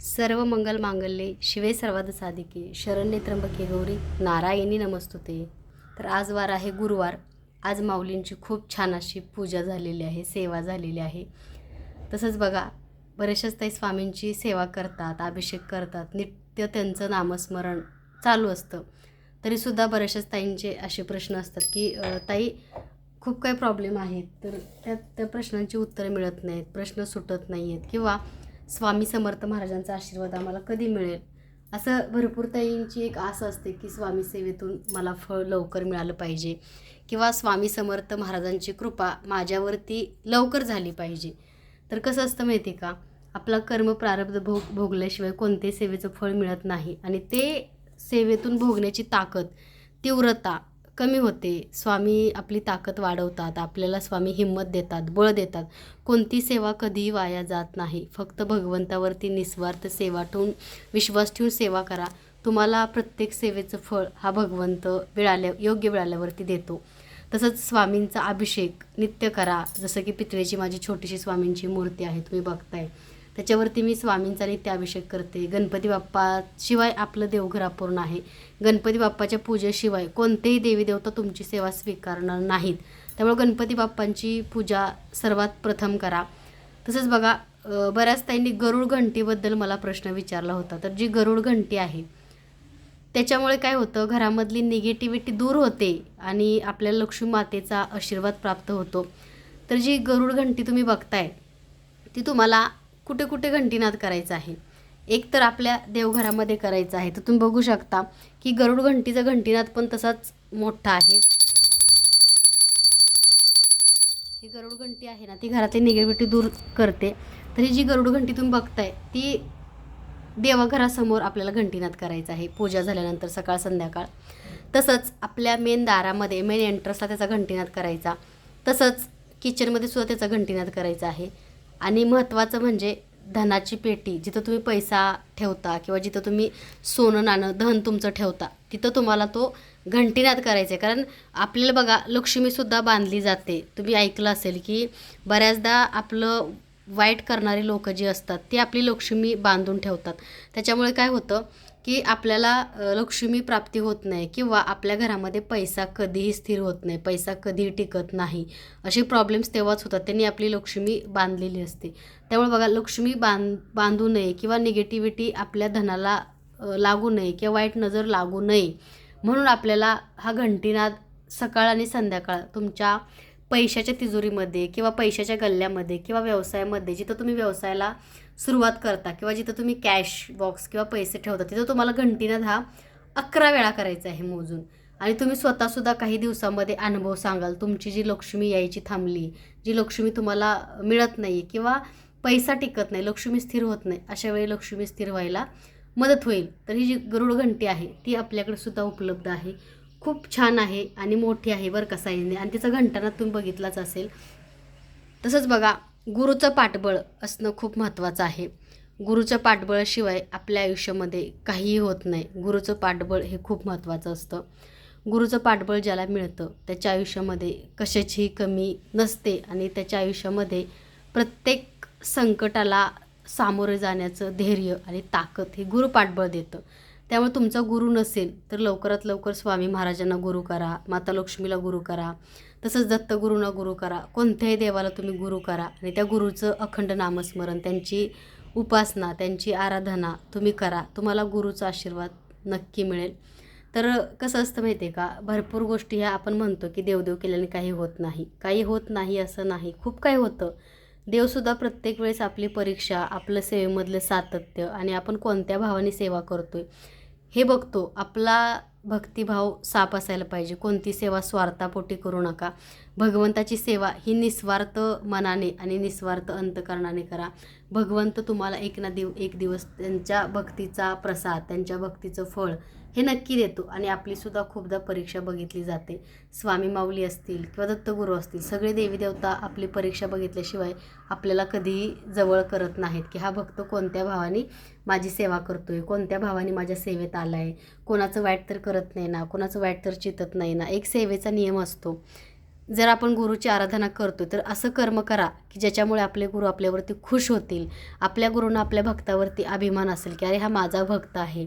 सर्व मंगल मांगल्ये शिवे सर्वाद साधिके शरण्ये त्र्यंबके गौरी नारायणी नमस्तुते. तर आज वार आहे गुरुवार. आज माऊलींची खूप छान अशी पूजा झालेली आहे सेवा झालेली आहे. तसंच बघा बरेचशाच ताई स्वामींची सेवा करतात अभिषेक करतात नित्य त्यांचं नामस्मरण चालू असतं. तरीसुद्धा बऱ्याचशाच ताईंचे असे प्रश्न असतात की ताई खूप काही प्रॉब्लेम आहेत तर त्या त्या प्रश्नांची उत्तरं मिळत नाहीत प्रश्न सुटत नाही आहेत किंवा स्वामी समर्थ महाराजांचा आशीर्वाद आम्हाला कधी मिळेल? असं भरपूर ताईंची एक आस असते की स्वामी सेवेतून मला फळ लवकर मिळालं पाहिजे किंवा स्वामी समर्थ महाराजांची कृपा माझ्यावरती लवकर झाली पाहिजे. तर कसं असतं माहिती आहे का? आपला कर्म प्रारब्ध भोग भोगल्याशिवाय कोणते सेवेचं फळ मिळत नाही आणि ते सेवेतून भोगण्याची ताकद तीव्रता कमी होते. स्वामी आपली ताकद वाढवतात आपल्याला स्वामी हिंमत देतात बळ देतात. कोणती सेवा कधीही वाया जात नाही. फक्त भगवंतावरती निस्वार्थ सेवा ठेवून विश्वास ठेवून सेवा करा. तुम्हाला प्रत्येक सेवेचं फळ हा भगवंत वेळाल्या योग्य वेळाल्यावरती देतो. तसंच स्वामींचा अभिषेक नित्य करा. जसं की पितळेची माझी छोटीशी स्वामींची मूर्ती आहे तुम्ही बघताय. त्याच्यावरती मी स्वामींचा नित्याभिषेक करते. गणपती बाप्पाशिवाय आपलं देवघर अपूर्ण आहे. गणपती बाप्पाच्या पूजेशिवाय कोणतेही देवी देवता तुमची सेवा स्वीकारणार नाहीत. त्यामुळे गणपती बाप्पांची पूजा सर्वात प्रथम करा. तसंच बघा बऱ्याच ताईंनी गरुड घंटीबद्दल मला प्रश्न विचारला होता. तर जी गरुड घंटी आहे त्याच्यामुळे काय होतं घरामधली निगेटिव्हिटी दूर होते आणि आपल्याला लक्ष्मी मातेचा आशीर्वाद प्राप्त होतो. तर जी गरुड घंटी तुम्ही बघताय ती तुम्हाला कुठे कुठे घंटीनाद करायचं आहे. एक तर आपल्या देवघरामध्ये करायचं आहे. तर तुम्ही बघू शकता की गरुड घंटीचा घंटीनाद पण तसाच मोठा आहे. ही गरुड घंटी आहे ना ती घरातली निगेटिव्हिटी दूर करते. तर ही जी गरुड घंटी तुम्ही बघताय ती देवघरासमोर आपल्याला घंटीनाद करायचा आहे. पूजा झाल्यानंतर सकाळ संध्याकाळ. तसंच आपल्या मेन दारामध्ये मेन एंट्रन्सला त्याचा घंटीनाद करायचा. तसंच किचनमध्ये सुद्धा त्याचा घंटीनाद करायचा आहे. आणि महत्त्वाचं म्हणजे धनाची पेटी जिथं तुम्ही पैसा ठेवता किंवा जिथं तुम्ही सोनं नाणं धन तुमचं ठेवता तिथं तुम्हाला तो घंटीनाद करायचा आहे. कारण आपल्याला बघा लक्ष्मीसुद्धा बांधली जाते. तुम्ही ऐकलं असेल की बऱ्याचदा आपलं वाईट करणारी लोकं जी असतात ती आपली लक्ष्मी बांधून ठेवतात. त्याच्यामुळे काय होतं की आपल्याला लक्ष्मी प्राप्ती होत नाही किंवा आपल्या घरामध्ये पैसा कधीही स्थिर होत नाही पैसा कधीही टिकत नाही असे प्रॉब्लेम्स तेव्हाच होतात. त्यांनी आपली लक्ष्मी बांधलेली असते. त्यामुळे बघा लक्ष्मी बांध बांधू नये किंवा निगेटिव्हिटी आपल्या धनाला लागू नये किंवा वाईट नजर लागू नये म्हणून आपल्याला हा घंटीनाद सकाळ आणि संध्याकाळ तुमच्या पैशाच्या तिजोरीमध्ये किंवा पैशाच्या गल्ल्यामध्ये किंवा व्यवसायामध्ये जिथं तुम्ही व्यवसायाला सुरुवात करता किंवा जिथं तुम्ही कॅश बॉक्स किंवा पैसे ठेवता तिथं तुम्हाला घंटीनं दहा अकरा वेळा करायचं आहे मोजून. आणि तुम्ही स्वतःसुद्धा काही दिवसामध्ये अनुभव सांगाल तुमची जी लक्ष्मी यायची थांबली जी लक्ष्मी तुम्हाला मिळत नाही किंवा पैसा टिकत नाही लक्ष्मी स्थिर होत नाही अशा वेळी लक्ष्मी स्थिर व्हायला मदत होईल. तर ही जी गरुड घंटी आहे ती आपल्याकडे सुद्धा उपलब्ध आहे. खूप छान आहे आणि मोठी आहे बरं का साईजने आणि तिचा घंटाना तुम्ही बघितलाच असेल. तसंच बघा गुरुचं पाठबळ असणं खूप महत्त्वाचं आहे. गुरुच्या पाठबळाशिवाय आपल्या आयुष्यामध्ये काहीही होत नाही. गुरुचं पाठबळ हे खूप महत्त्वाचं असतं. गुरुचं पाठबळ ज्याला मिळतं त्याच्या आयुष्यामध्ये कशाचीही कमी नसते आणि त्याच्या आयुष्यामध्ये प्रत्येक संकटाला सामोरे जाण्याचं धैर्य आणि ताकद हे गुरु पाठबळ देतं. त्यामुळे तुमचा गुरु नसेल तर लवकरात लवकर स्वामी महाराजांना गुरु करा माता लक्ष्मीला गुरु करा तसंच दत्तगुरूंना गुरु करा कोणत्याही देवाला तुम्ही गुरु करा आणि त्या गुरुचं अखंड नामस्मरण त्यांची उपासना त्यांची आराधना तुम्ही करा. तुम्हाला गुरुचा आशीर्वाद नक्की मिळेल. तर कसं असतं माहिती आहे का? भरपूर गोष्टी ह्या आपण म्हणतो की देवदेव केल्याने काही होत नाही. काही होत नाही असं नाही. खूप काही होतं. देवसुद्धा प्रत्येक वेळेस आपली परीक्षा आपलं सेवेमधलं सातत्य आणि आपण कोणत्या भावाने सेवा करतो आहे हे बघतो आपला भक्तिभाव साप असायला पाहिजे. कोणती सेवा स्वार्थापोटी करू नका. भगवंताची सेवा ही निस्वार्थ मनाने आणि निस्वार्थ अंतकरणाने करा. भगवंत तुम्हाला एक ना दिव एक दिवस त्यांच्या भक्तीचा प्रसाद त्यांच्या भक्तीचं फळ हे नक्की देतो. आणि आपलीसुद्धा खूपदा परीक्षा बघितली जाते. स्वामी माऊली असतील किंवा दत्तगुरू असतील सगळे देवी देवता आपली परीक्षा बघितल्याशिवाय आपल्याला कधीही जवळ करत नाहीत की हा भक्त कोणत्या भावाने माझी सेवा करतो आहे कोणत्या भावाने माझ्या सेवेत आला आहे कोणाचं वाईट तर करत नाही ना कोणाचं वाईट तर चितत नाही ना. एक सेवेचा नियम असतो. जर आपण गुरुची आराधना करतो तर असं कर्म करा की ज्याच्यामुळे आपले गुरु आपल्यावरती खुश होतील. आपल्या गुरूंना आपल्या भक्तावरती अभिमान असेल की अरे हा माझा भक्त आहे.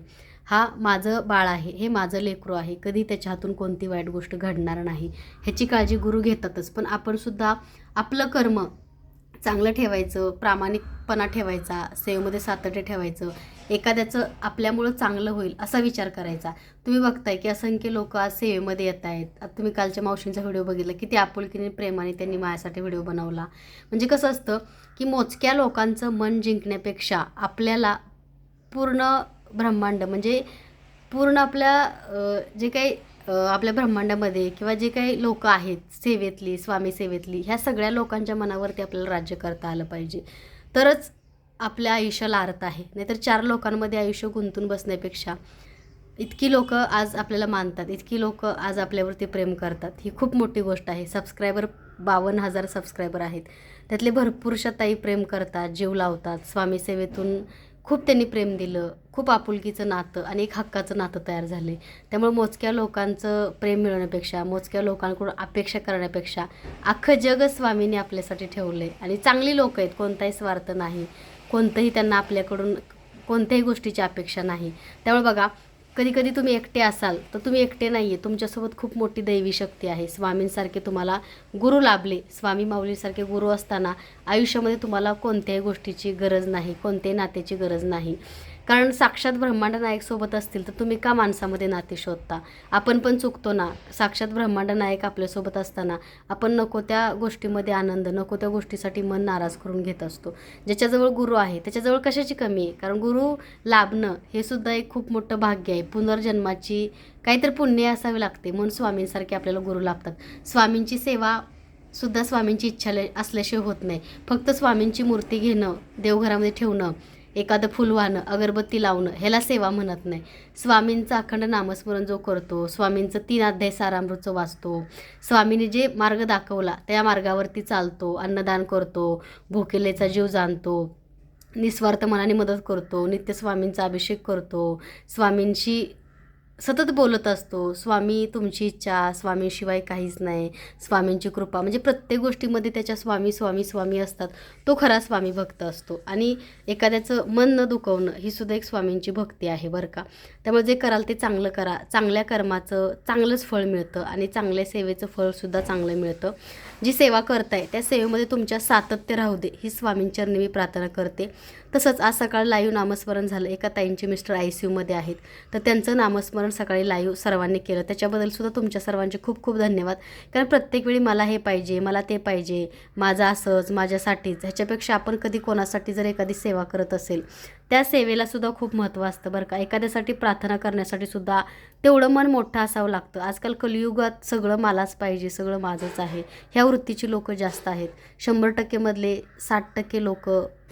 हा माझं बाळ आहे हे माझं लेकरू आहे कधी त्याच्या हातून कोणती वाईट गोष्ट घडणार नाही ह्याची काळजी गुरु घेतातच. पण आपणसुद्धा आपलं कर्म चांगलं ठेवायचं प्रामाणिकपणा ठेवायचा सेवेमध्ये सातत्य ठेवायचं एखाद्याचं आपल्यामुळं चांगलं होईल असा विचार करायचा. तुम्ही बघताय की असंख्य लोक आज सेवेमध्ये येत आहेत. आता तुम्ही कालच्या मावशींचा व्हिडिओ बघितला किती आपुलकीने प्रेमाने त्यांनी माझ्यासाठी व्हिडिओ बनवला. म्हणजे कसं असतं की मोजक्या लोकांचं मन जिंकण्यापेक्षा आपल्याला पूर्ण ब्रह्मांड म्हणजे पूर्ण आपल्या जे काही आपल्या ब्रह्मांडामध्ये किंवा जे काही लोक आहेत सेवेतली स्वामी सेवेतली ह्या सगळ्या लोकांच्या मनावरती आपल्याला राज्य करता आलं पाहिजे. तरच आपल्या आयुष्याला अर्थ आहे. नाहीतर चार लोकांमध्ये आयुष्य गुंतून बसण्यापेक्षा इतकी लोक आज आपल्याला मानतात इतकी लोक आज आपल्यावरती प्रेम करतात. ही खूप मोठी गोष्ट आहे. सबस्क्रायबर बावन्न हजार सबस्क्रायबर आहेत. त्यातले भरपूरशा ताई प्रेम करतात जीव लावतात. स्वामी सेवेतून खूप त्यांनी प्रेम दिलं खूप आपुलकीचं नातं आणि एक हक्काचं नातं तयार झाले. त्यामुळे मोजक्या लोकांचं प्रेम मिळवण्यापेक्षा मोजक्या लोकांकडून अपेक्षा करण्यापेक्षा अख्खं जगच स्वामीने आपल्यासाठी ठेवलं आहे आणि चांगली लोक आहेत कोणताही स्वार्थ नाही कोणतंही त्यांना आपल्याकडून कोणत्याही गोष्टीची अपेक्षा नाही. त्यामुळे बघा कधी कधी तुम्ही एकटे असाल तर तुम्ही एकटे नाही आहे तुमच्यासोबत खूप मोठी दैवी शक्ती आहे. स्वामींसारखे तुम्हाला गुरु लाभले. स्वामी माऊलीसारखे गुरु असताना आयुष्यामध्ये तुम्हाला कोणत्याही गोष्टीची गरज नाही कोणत्याही नात्याची गरज नाही. कारण साक्षात ब्रह्मांड नायक सोबत असतील तर तुम्ही का माणसामध्ये नाते शोधता? आपण पण चुकतो ना. साक्षात ब्रह्मांड नायक आपल्यासोबत असताना आपण नको त्या गोष्टीमध्ये आनंद नको त्या गोष्टीसाठी मन नाराज करून घेत असतो. ज्याच्याजवळ गुरु आहे त्याच्याजवळ कशाची कमी आहे? कारण गुरु लाभणं हे सुद्धा एक खूप मोठं भाग्य आहे. पुनर्जन्माची काहीतरी पुण्य असावी लागते. म्हणून स्वामींसारखे आपल्याला गुरु लाभतात. स्वामींची सेवा सुद्धा स्वामींची इच्छा असल्याशिवाय होत नाही. फक्त स्वामींची मूर्ती घेणं देवघरामध्ये ठेवणं एखादं फुल वाहणं अगरबत्ती लावणं ह्याला सेवा म्हणत नाही. स्वामींचं अखंड नामस्मरण जो करतो स्वामींचं तीन अध्याय सारामृतचं वाचतो स्वामींनी जे मार्ग दाखवला त्या मार्गावरती चालतो अन्नदान करतो भुकेलेचा जीव जाणतो निस्वार्थ मनाने मदत करतो नित्य स्वामींचा अभिषेक करतो स्वामींशी सतत बोलत असतो स्वामी तुमची इच्छा स्वामीशिवाय काहीच नाही स्वामींची कृपा. म्हणजे प्रत्येक गोष्टीमध्ये त्याच्या स्वामी स्वामी स्वामी असतात. तो खरा स्वामी भक्त असतो. आणि एखाद्याचं मन न दुखवणं ही सुद्धा एक स्वामींची भक्ती आहे बरं का? त्यामुळे जे कराल ते चांगलं करा. चांगल्या कर्माचं चांगलंच फळ मिळतं आणि चांगल्या सेवेचं फळसुद्धा चांगलं मिळतं. जी सेवा करताय त्या सेवेमध्ये तुमच्या सातत्य राहू दे ही स्वामींचरणी मी प्रार्थना करते. तसंच आज सकाळ लाईव्ह नामस्मरण झालं. एका ताईंचे मिस्टर आय सी यूमध्ये आहेत. तर त्यांचं नामस्मरण सकाळी लाईव्ह सर्वांनी केलं. त्याच्याबद्दलसुद्धा तुमच्या सर्वांचे खूप खूप धन्यवाद. कारण प्रत्येक वेळी मला हे पाहिजे मला ते पाहिजे माझं असंच माझ्यासाठीच ह्याच्यापेक्षा आपण कधी कोणासाठी जर एखादी सेवा करत असेल त्या सेवेला सुद्धा खूप महत्त्व असतं बरं का. एखाद्यासाठी प्रार्थना करण्यासाठी सुद्धा तेवढं मन मोठं असावं लागतं. आजकाल कलियुगात सगळं मलाच पाहिजे सगळं माझंच आहे. ह्या वृत्तीची लोकं जास्त आहेत. शंभर टक्केमधले साठ टक्के लोक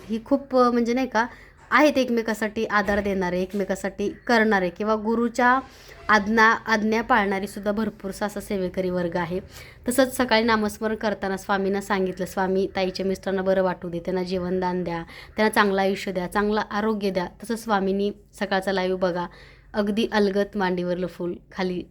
ही खूप म्हणजे नाही का आहेत एकमेकासाठी आधार देणारे एकमेकासाठी करणारे किंवा गुरुच्या आज्ञा आज्ञा पाळणारी सुद्धा भरपूरसा असा सेवेकरी वर्ग आहे. तसंच सकाळी नामस्मरण करताना स्वामींना सांगितलं स्वामी ताईच्या मिस्टरांना बरं वाटू दे त्यांना जीवनदान द्या त्यांना चांगलं आयुष्य द्या चांगलं आरोग्य द्या. तसं स्वामींनी सकाळचा लाईव्ह बघा अगदी अलगत मांडीवरलं फूल खाली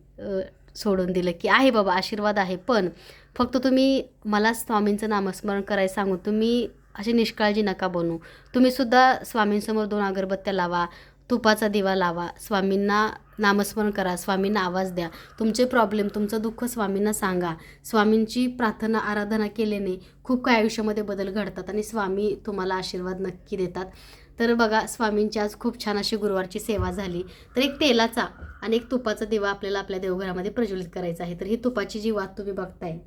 सोडून दिलं की आहे बाबा आशीर्वाद आहे पण फक्त तुम्ही मला स्वामींचं नामस्मरण करायला सांगून तुम्ही अशी निष्काळजी नका बनू. तुम्हीसुद्धा स्वामींसमोर दोन अगरबत्त्या लावा तुपाचा दिवा लावा. स्वामींना नामस्मरण करा स्वामींना आवाज द्या. तुमचे प्रॉब्लेम तुमचं दुःख स्वामींना सांगा. स्वामींची प्रार्थना आराधना केल्याने खूप काही आयुष्यामध्ये बदल घडतात आणि स्वामी तुम्हाला आशीर्वाद नक्की देतात. तर बघा स्वामींची आज खूप छान अशी गुरुवारची सेवा झाली. तर एक तेलाचा आणि एक तुपाचा दिवा आपल्याला आपल्या देवघरामध्ये प्रज्वलित करायचा आहे. तर ही तुपाची जी वात तुम्ही बघताय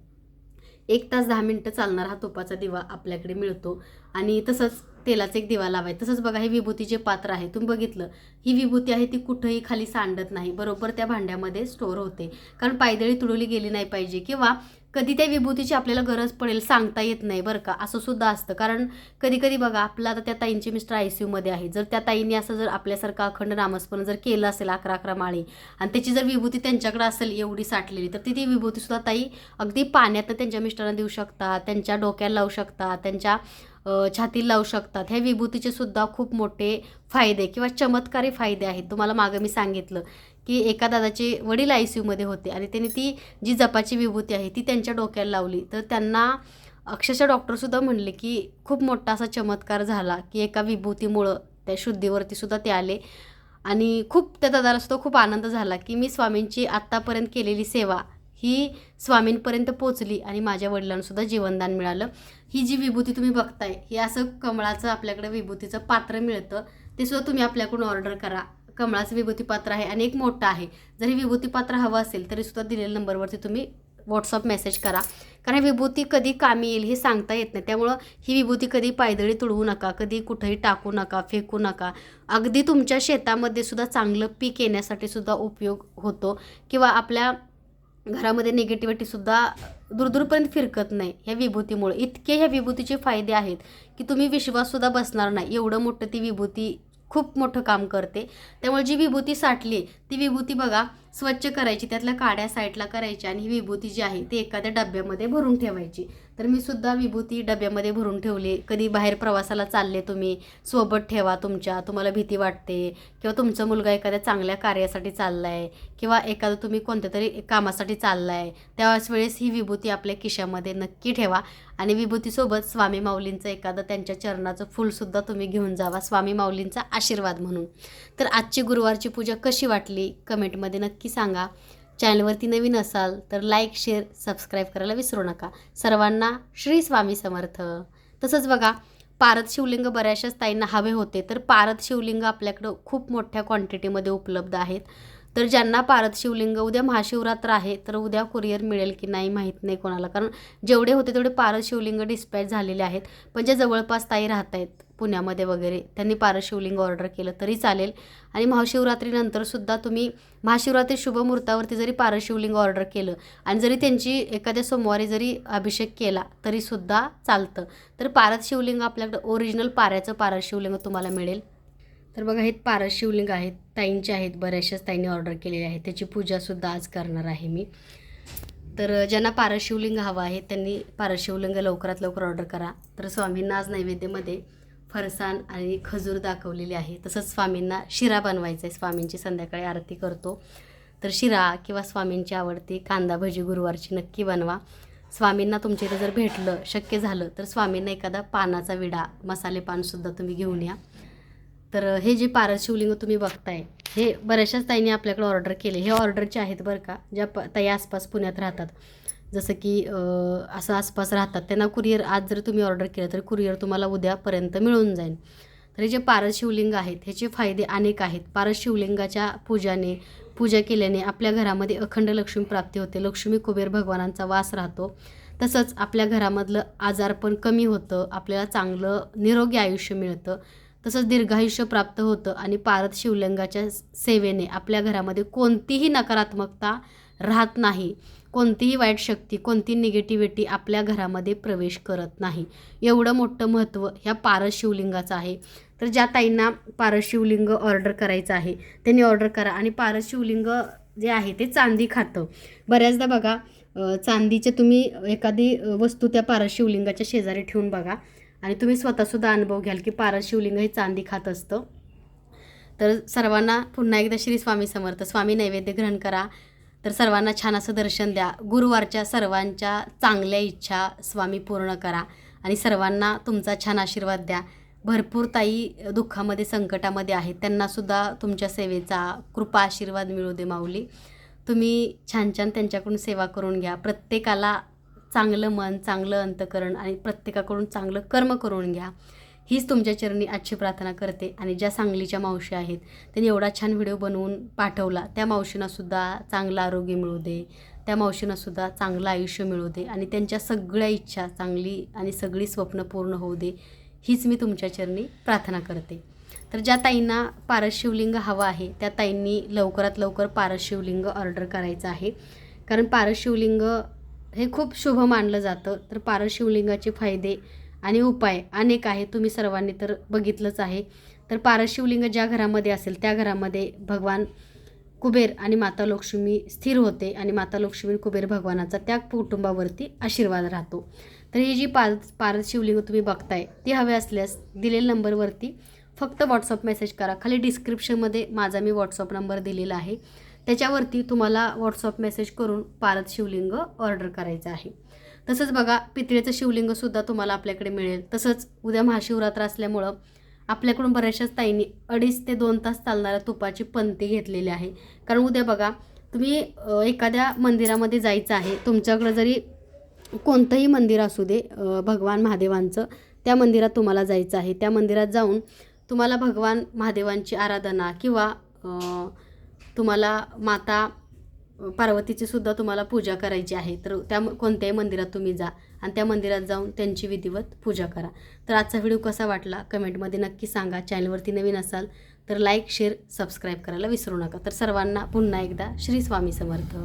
एक तास दहा मिनटं चालणारा हा तुपाचा दिवा आपल्याकडे मिळतो. आणि तसंच तेलाचा एक दिवा लावाय. तसंच बघा हे विभूतीचे पात्र आहे तुम्ही बघितलं. ही विभूती आहे ती कुठंही खाली सांडत नाही. बरोबर त्या भांड्यामध्ये स्टोअर होते. कारण पायदळी तुडवली गेली नाही पाहिजे. किंवा कधी त्या विभूतीची आपल्याला गरज पडेल सांगता येत नाही बरं का? असं सुद्धा असतं. कारण कधी कधी बघा आपलं आता त्या ताईंचे मिस्टर आय सी यूमध्ये आहे जर त्या ताईंनी असं जर आपल्यासारखं अखंड नामस्मरण जर केलं असेल अकरा अकरा माळी आणि त्याची जर विभूती त्यांच्याकडे असेल एवढी साठलेली तर ती ती विभूतीसुद्धा ताई अगदी पाण्यात त्यांच्या मिस्टरांना देऊ शकतात त्यांच्या डोक्याला लावू शकतात त्यांच्या छाती छातीला लावू शकतात. ह्या विभूतीचे सुद्धा खूप मोठे फायदे किंवा चमत्कारी फायदे आहेत. तुम्हाला मागं मी सांगितलं की एका दादाचे वडील आय सी यूमध्ये होते आणि त्यांनी ती जी जपाची विभूती आहे ती त्यांच्या डोक्याला लावली. तर त्यांना अक्षरशः डॉक्टरसुद्धा म्हणले की खूप मोठा असा चमत्कार झाला की एका विभूतीमुळं त्या शुद्धीवरती सुद्धा ते आले. आणि खूप त्या दादाला सुद्धा खूप आनंद झाला की मी स्वामींची आत्तापर्यंत केलेली सेवा ही स्वामींपर्यंत पोचली आणि माझ्या वडिलांनासुद्धा जीवनदान मिळालं. ही जी विभूती तुम्ही बघताय हे असं कमळाचं आपल्याकडे विभूतीचं पात्र मिळतं. ते सुद्धा तुम्ही आपल्याकडून ऑर्डर करा. कमळाचं विभूती पात्र आहे आणि एक मोठं आहे. जर हे विभूती पात्र हवं असेल तरी सुद्धा दिलेल्या नंबरवरती तुम्ही व्हॉट्सअप मेसेज करा. कारण ही विभूती कधी कामी येईल हे सांगता येत नाही. त्यामुळं ही विभूती कधी पायदळी तुडवू नका कधी कुठंही टाकू नका फेकू नका. अगदी तुमच्या शेतामध्ये सुद्धा चांगलं पीक येण्यासाठी सुद्धा उपयोग होतो. किंवा आपल्या घरामध्ये निगेटिव्हिटीसुद्धा दूरदूरपर्यंत फिरकत नाही ह्या विभूतीमुळे. इतके ह्या विभूतीचे फायदे आहेत की तुम्ही विश्वाससुद्धा बसणार नाही. एवढं मोठं ती विभूती खूप मोठं काम करते. त्यामुळे जी विभूती साठली ती विभूती बघा स्वच्छ करायची त्यातल्या काड्या साईडला करायच्या आणि ही विभूती जी आहे ती एखाद्या डब्यामध्ये भरून ठेवायची. तर मी सुद्धा विभूती डब्यामध्ये भरून ठेवली. कधी बाहेर प्रवासाला चालले तुम्ही सोबत ठेवा तुमच्या तुम्हाला भीती वाटते किंवा तुमचा मुलगा एखाद्या चांगल्या कार्यासाठी चालला आहे किंवा एखादं तुम्ही कोणत्या तरी कामासाठी चालला आहे त्यावेळेस वेळेस ही विभूती आपल्या खिशामध्ये नक्की ठेवा आणि विभूतीसोबत स्वामी माऊलींचं एखादं त्यांच्या चरणाचं फुलसुद्धा तुम्ही घेऊन जावा स्वामी माऊलींचा आशीर्वाद म्हणून. तर आजची गुरुवारची पूजा कशी वाटली? कमेंटमध्ये नक्की सांगा. चॅनलवरती नवीन असाल तर लाईक शेअर सबस्क्राईब करायला विसरू नका. सर्वांना श्री स्वामी समर्थ. तसंच बघा पारद शिवलिंग बऱ्याचशाच ताईंना हवे होते तर पारद शिवलिंग आपल्याकडं खूप मोठ्या क्वांटिटीमध्ये उपलब्ध आहेत. तर ज्यांना पारद शिवलिंग उद्या महाशिवरात्र आहे तर उद्या कुरिअर मिळेल की नाही माहीत नाही कोणाला. कारण जेवढे होते तेवढे पारद शिवलिंग डिस्पॅच झालेले आहेत. पण जे जवळपास ताई राहत आहेत पुण्यामध्ये वगैरे त्यांनी पारद शिवलिंग ऑर्डर केलं तरी चालेल. आणि महाशिवरात्रीनंतर सुद्धा तुम्ही महाशिवरात्री शुभमुहूर्तावरती जरी पारद शिवलिंग ऑर्डर केलं आणि जरी त्यांची एखाद्या सोमवारी जरी अभिषेक केला तरीसुद्धा चालतं. तर पारद शिवलिंग आपल्याकडं ओरिजिनल पाऱ्याचं पारद शिवलिंग तुम्हाला मिळेल. तर बघा हे पारस शिवलिंग आहेत ताईंचे आहेत बऱ्याचशाच ताईंनी ऑर्डर केलेले आहेत. त्याची पूजासुद्धा आज करणार आहे मी. तर ज्यांना पारस शिवलिंग हवं आहे त्यांनी पारस शिवलिंग लवकरात लवकर ऑर्डर करा. तर स्वामींना आज नैवेद्यामध्ये फरसाण आणि खजूर दाखवलेली आहे. तसंच स्वामींना शिरा बनवायचा आहे. स्वामींची संध्याकाळी आरती करतो. तर शिरा किंवा स्वामींची आवडती कांदा भजी गुरुवारची नक्की बनवा. स्वामींना तुमच्या इथं जर भेटलं शक्य झालं तर स्वामींना एखादा पानाचा विडा मसाले पानसुद्धा तुम्ही घेऊन या. तर हे जे पारस शिवलिंग तुम्ही बघताय हे बऱ्याचशाच ताईंनी आपल्याकडे ऑर्डर केले. हे ऑर्डरचे आहेत बरं का ज्या प ताई आसपास पुण्यात राहतात. जसं की असं आसपास राहतात. त्यांना कुरिअर आज जर तुम्ही ऑर्डर केलं तर कुरिअर तुम्हाला उद्यापर्यंत मिळून जाईल. तर हे जे पारस शिवलिंग आहेत ह्याचे फायदे अनेक आहेत. पारस शिवलिंगाच्या पूजाने पूजा केल्याने आपल्या घरामध्ये अखंड लक्ष्मी प्राप्ती होते. लक्ष्मी कुबेर भगवानांचा वास राहतो. तसंच आपल्या घरामधलं आजारपण कमी होतं. आपल्याला चांगलं निरोगी आयुष्य मिळतं. तसंच दीर्घायुष्य प्राप्त होतं आणि पारद शिवलिंगाच्या सेवेने आपल्या घरामध्ये कोणतीही नकारात्मकता राहत नाही. कोणतीही वाईट शक्ती कोणती निगेटिव्हिटी आपल्या घरामध्ये प्रवेश करत नाही. एवढं मोठं महत्त्व ह्या पारस शिवलिंगाचं आहे. तर ज्या ताईंना पारस शिवलिंग ऑर्डर करायचं आहे त्यांनी ऑर्डर करा आणि पारस शिवलिंग जे आहे ते चांदी खातं. बऱ्याचदा बघा चांदीचे तुम्ही एखादी वस्तू त्या पारस शिवलिंगाच्या शेजारी ठेवून बघा. आणि तुम्ही स्वतःसुद्धा अनुभव घ्याल की पारस शिवलिंग हे चांदी खात असतं. तर सर्वांना पुन्हा एकदा श्री स्वामी समर्थ स्वामी नैवेद्य ग्रहण करा. तर सर्वांना छान असं दर्शन द्या. गुरुवारच्या सर्वांच्या चांगल्या इच्छा स्वामी पूर्ण करा आणि सर्वांना तुमचा छान आशीर्वाद द्या. भरपूर ताई दुःखामध्ये संकटामध्ये आहेत. त्यांनासुद्धा तुमच्या सेवेचा कृपा आशीर्वाद मिळू दे माऊली. तुम्ही छान छान त्यांच्याकडून सेवा करून घ्या. प्रत्येकाला चांगलं मन चांगलं अंतकरण आणि प्रत्येकाकडून चांगलं कर्म करून घ्या. हीच तुमच्या चरणी आजची प्रार्थना करते आणि ज्या सांगलीच्या मावशी आहेत त्यांनी एवढा छान व्हिडिओ बनवून पाठवला त्या मावशींनासुद्धा चांगलं आरोग्य मिळू दे. त्या मावशींनासुद्धा चांगलं आयुष्य मिळू दे आणि त्यांच्या सगळ्या इच्छा चांगली आणि सगळी स्वप्न पूर्ण होऊ दे हीच मी तुमच्या चरणी प्रार्थना करते. तर ज्या ताईंना पारस शिवलिंग हवं आहे त्या ताईंनी लवकरात लवकर पारस शिवलिंग ऑर्डर करायचं आहे. कारण पारस शिवलिंग हे खूप शुभ मानलं जातं. तर पारस शिवलिंगाचे फायदे आणि उपाय अनेक आहे तुम्ही सर्वांनी तर बघितलंच आहे. तर पारस शिवलिंग ज्या घरामध्ये असेल त्या घरामध्ये भगवान कुबेर आणि माता लक्ष्मी स्थिर होते आणि माता लक्ष्मी कुबेर भगवानाचा त्या कुटुंबावरती आशीर्वाद राहतो. तर ही जी पार पारशिवलिंग तुम्ही बघताय ती हवे असल्यास दिलेल्या नंबरवरती फक्त व्हॉट्सअप मेसेज करा. खाली डिस्क्रिप्शनमध्ये माझा मी व्हॉट्सअप नंबर दिलेला आहे. त्याच्यावरती तुम्हाला व्हॉट्सअप मेसेज करून पारद शिवलिंग ऑर्डर करायचं आहे. तसंच बघा पितळेचं शिवलिंगसुद्धा तुम्हाला आपल्याकडे मिळेल. तसंच उद्या महाशिवरात्र असल्यामुळं आपल्याकडून बऱ्याचशाच ताईंनी अडीच ते दोन तास चालणाऱ्या तुपाची पंती घेतलेली आहे. कारण उद्या बघा तुम्ही एखाद्या मंदिरामध्ये जायचं आहे तुमच्याकडं जरी कोणतंही मंदिर असू दे भगवान महादेवांचं त्या मंदिरात तुम्हाला जायचं आहे. त्या मंदिरात जाऊन तुम्हाला भगवान महादेवांची आराधना किंवा तुम्हाला माता पार्वतीची सुद्धा तुम्हाला पूजा करायची आहे. तर त्या म- कोणत्याही मंदिरात तुम्ही जा आणि त्या मंदिरात जाऊन त्यांची विधिवत पूजा करा. तर आजचा व्हिडिओ कसा वाटला कमेंटमध्ये नक्की सांगा. चॅनलवरती नवीन असाल तर लाईक शेअर सबस्क्राईब करायला विसरू नका. तर सर्वांना पुन्हा एकदा श्री स्वामी समर्थ.